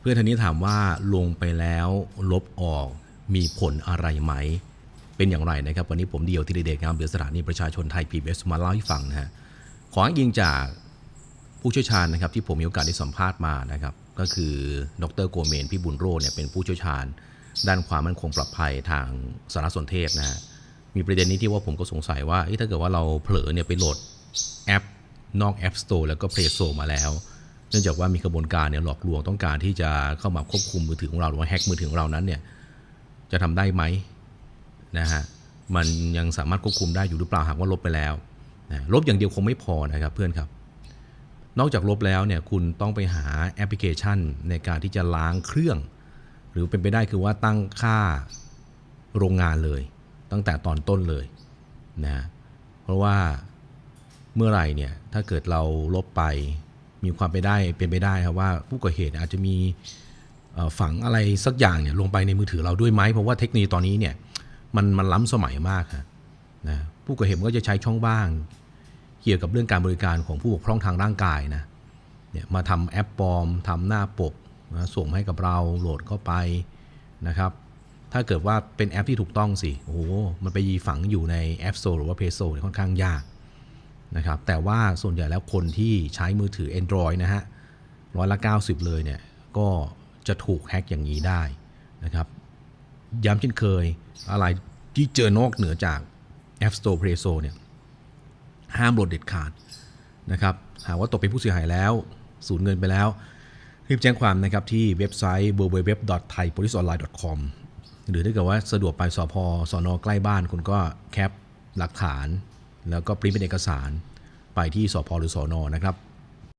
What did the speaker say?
เพื่อนท่านนี้ถามว่าลงไปแล้วลบออกมีผลอะไรไหม เป็นอย่างไรนะครับ วันนี้ผมเดียวที่เดชงามเดือสถานีประชาชนไทย PBS มาเล่าให้ฟังนะฮะขออ้างอิงจากผู้เชี่ยวชาญนะครับที่ผมมีโอกาสได้สัมภาษณ์มานะครับก็คือดรโกเมนพี่บุญโรจน์เนี่ยเป็นผู้เชี่ยวชาญ ด้านความมั่นคงปลอดภัยทางสารสนเทศนะฮะมีประเด็นนี้ที่ว่าผมก็สงสัยว่าถ้าเกิดว่าเราเผลอเนี่ยไปโหลดแอปนอก App Store แล้วก็ Play Store มาแล้ว เนื่องจากว่ามีกระบวนการเนี่ยหลอกลวงต้องการที่จะเข้ามาควบคุมมือถือของเราหรือว่าแฮ็กมือถือของเรานั้นเนี่ยจะทำได้ไหมนะฮะมันยังสามารถควบคุมได้อยู่หรือเปล่าหากว่าลบไปแล้วนะลบอย่างเดียวคงไม่พอนะครับเพื่อนครับ นอกจากลบแล้วเนี่ยคุณต้องไปหาแอปพลิเคชันในการที่จะล้างเครื่อง หรือเป็นไปได้คือว่าตั้งค่าโรงงานเลย ตั้งแต่ตอนต้นเลยนะเพราะว่าเมื่อไหร่เนี่ยถ้าเกิดเราลบไป มีความไปได้เป็นไปได้ครับว่าผู้ก่อเหตุอาจจะมีฝังอะไรสักอย่างเนี่ยลงไปในมือถือเราด้วยไหมเพราะว่าเทคโนโลยีตอนนี้เนี่ยมันมันล้ำสมัยมากฮะนะผู้ก่อเหตุก็จะใช้ช่องว่าง เกี่ยวกับเรื่องการบริการของผู้บกพร่องทางร่างกายนะเนี่ยมาทำแอปปลอมทำหน้าปกนะส่งให้กับเราโหลดเข้าไปนะครับถ้าเกิดว่าเป็นแอปที่ถูกต้องสิโอ้โหมันไปยีฝังอยู่ใน App Store หรือว่า Play Store เนี่ยค่อนข้างยาก นะครับแต่ว่าส่วนใหญ่แล้วคนที่ใช้มือถือ Android นะฮะร้อยละ 90 เลยเนี่ยก็จะถูกแฮ็กอย่างนี้ได้นะครับย้ำเช่นเคยอะไรที่เจอนอกเหนือจาก App Store Play Store เนี่ยห้ามโหลดเด็ดขาดนะครับหากว่าตกเป็นผู้เสียหายแล้ว สูญเงินไปแล้ว รีบแจ้งความนะครับที่เว็บไซต์ www.thaipoliceonline.com หรือถ้าเกิดว่าสะดวกไปสพสอนอใกล้บ้านคุณก็แคปหลักฐาน แล้วก็ปริ้นเป็นเอกสารไปที่สพหรือสอนอนะครับ